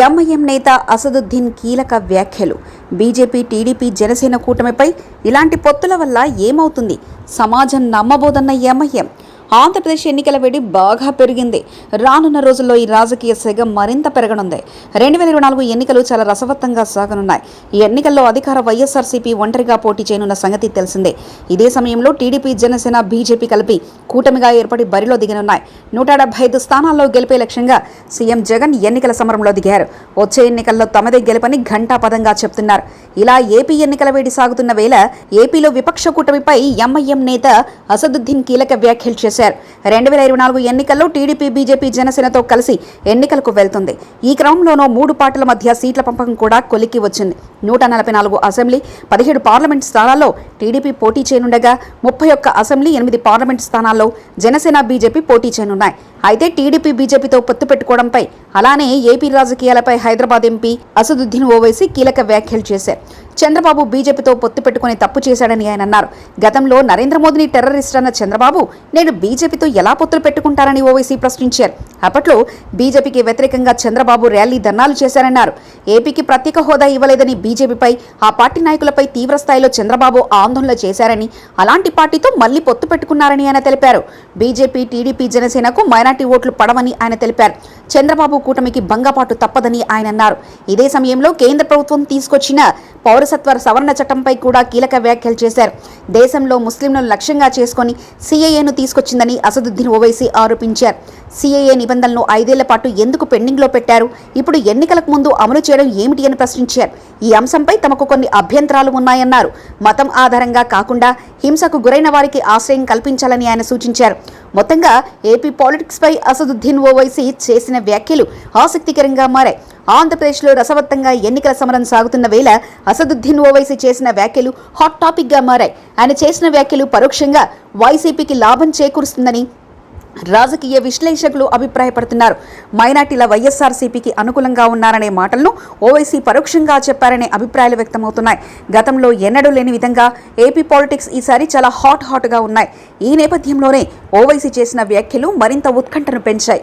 MIM నేత అసదుద్దీన్ కీలక వ్యాఖ్యలు. బీజేపీ టీడీపీ జనసేన కూటమిపై ఇలాంటి పొత్తుల వల్ల ఏమవుతుంది? సమాజం నమ్మబోదన్న ఎంఐఎం. ఆంధ్రప్రదేశ్ ఎన్నికల వేడి బాగా పెరిగింది. రానున్న రోజుల్లో ఈ రాజకీయ సెగ మరింత పెరగనుంది. రెండు వేల ఇరవై నాలుగు ఎన్నికలు చాలా రసవత్తంగా సాగనున్నాయి. ఈ ఎన్నికల్లో అధికార వైఎస్ఆర్సీపీ ఒంటరిగా పోటీ చేయనున్న సంగతి తెలిసిందే. ఇదే సమయంలో టీడీపీ జనసేన బీజేపీ కలిపి కూటమిగా ఏర్పడి బరిలో దిగనున్నాయి. నూట డెబ్బై ఐదు స్థానాల్లో గెలిపే లక్ష్యంగా సీఎం జగన్ ఎన్నికల సమరంలో దిగారు. వచ్చే ఎన్నికల్లో తమదే గెలుపని ఘంటాపదంగా చెప్తున్నారు. ఇలా ఏపీ ఎన్నికల వేడి సాగుతున్న వేళ ఏపీలో విపక్ష కూటమిపై ఎంఐఎం నేత అసదుద్దీన్ కీలక వ్యాఖ్యలు చేశారు. రెండు వేల ఇరవై నాలుగు ఎన్నికల్లో టీడీపీ బీజేపీ జనసేనతో కలిసి ఎన్నికలకు వెళ్తుంది. ఈ క్రమంలోనూ మూడు పార్టీల మధ్య సీట్ల పంపకం కూడా కొలిక్కి వచ్చింది. నూట నలభై నాలుగు అసెంబ్లీ పదిహేడు పార్లమెంట్ స్థానాల్లో టీడీపీ పోటీ చేయనుండగా ముప్పై ఒక్క అసెంబ్లీ ఎనిమిది పార్లమెంట్ స్థానాల్లో జనసేన బీజేపీ పోటీ చేయనున్నాయి. అయితే టీడీపీ బీజేపీతో పొత్తు పెట్టుకోవడంపై అలానే ఏపీ రాజకీయాలపై హైదరాబాద్ ఎంపీ అసదుద్దీన్ ఓవైసీ కీలక వ్యాఖ్యలు చేశారు. చంద్రబాబు బీజేపీతో పొత్తు పెట్టుకుని తప్పు చేశాడని ఆయన అన్నారు. గతంలో నరేంద్ర మోదీని టెర్రరిస్ట్ అన్న చంద్రబాబు నేడు బీజేపీతో ఎలా పొత్తులు పెట్టుకుంటారని ఓవైసీ ప్రశ్నించారు. అప్పట్లో బీజేపీకి వ్యతిరేకంగా చంద్రబాబు ర్యాలీ ధర్నాలు చేశారన్నారు. ఏపీకి ప్రత్యేక హోదా ఇవ్వలేదని బీజేపీపై ఆ పార్టీ నాయకులపై తీవ్రస్థాయిలో చంద్రబాబు ఆందోళన చేశారని అలాంటి పార్టీతో మళ్ళీ పొత్తు పెట్టుకున్నారని ఆయన తెలిపారు. బీజేపీ టీడీపీ జనసేనకు మైనార్టీ ఓట్లు పడవని ఆయన తెలిపారు. చంద్రబాబు కూటమికి భంగపాటు తప్పదని ఆయన అన్నారు. ఇదే సమయంలో కేంద్ర ప్రభుత్వం తీసుకొచ్చిన పౌరసత్వ సవరణ చట్టంపై కూడా కీలక వ్యాఖ్యలు చేశారు. దేశంలో ముస్లింలను లక్ష్యంగా చేసుకొని సీఏఏను తీసుకొచ్చిందని అసదుద్దీన్ ఓవైసీ ఆరోపించారు. సీఏఏ నిబంధనలను ఐదేళ్ళ పాటు ఎందుకు పెండింగ్లో పెట్టారు? ఇప్పుడు ఎన్నికలకు ముందు అమలు చేయడం ఏమిటి అని ప్రశ్నించారు. ఈ అంశంపై తమకు కొన్ని అభ్యంతరాలు ఉన్నాయన్నారు. మతం ఆధారంగా కాకుండా హింసకు గురైన వారికి ఆశ్రయం కల్పించాలని ఆయన సూచించారు. మొత్తంగా ఏపీ పాలిటిక్స్పై అసదుద్దీన్ ఓవైసీ చేసిన వ్యాఖ్యలు ఆసక్తికరంగా మారాయి. ఆంధ్రప్రదేశ్లో రసవత్తంగా ఎన్నికల సమరం సాగుతున్న వేళ అసదుద్దీన్ ఓవైసీ చేసిన వ్యాఖ్యలు హాట్ టాపిక్గా మారాయి. ఆయన చేసిన వ్యాఖ్యలు పరోక్షంగా వైసీపీకి లాభం చేకూరుస్తుందని రాజకీయ విశ్లేషకులు అభిప్రాయపడుతున్నారు. మైనార్టీల వైఎస్ఆర్సీపీకి అనుకూలంగా ఉన్నారనే మాటలను ఓవైసీ పరోక్షంగా చెప్పారనే అభిప్రాయాలు వ్యక్తమవుతున్నాయి. గతంలో ఎన్నడూ లేని విధంగా ఏపీ పాలిటిక్స్ ఈసారి చాలా హాట్ హాట్గా ఉన్నాయి. ఈ నేపథ్యంలోనే ఓవైసీ చేసిన వ్యాఖ్యలు మరింత ఉత్కంఠను పెంచాయి.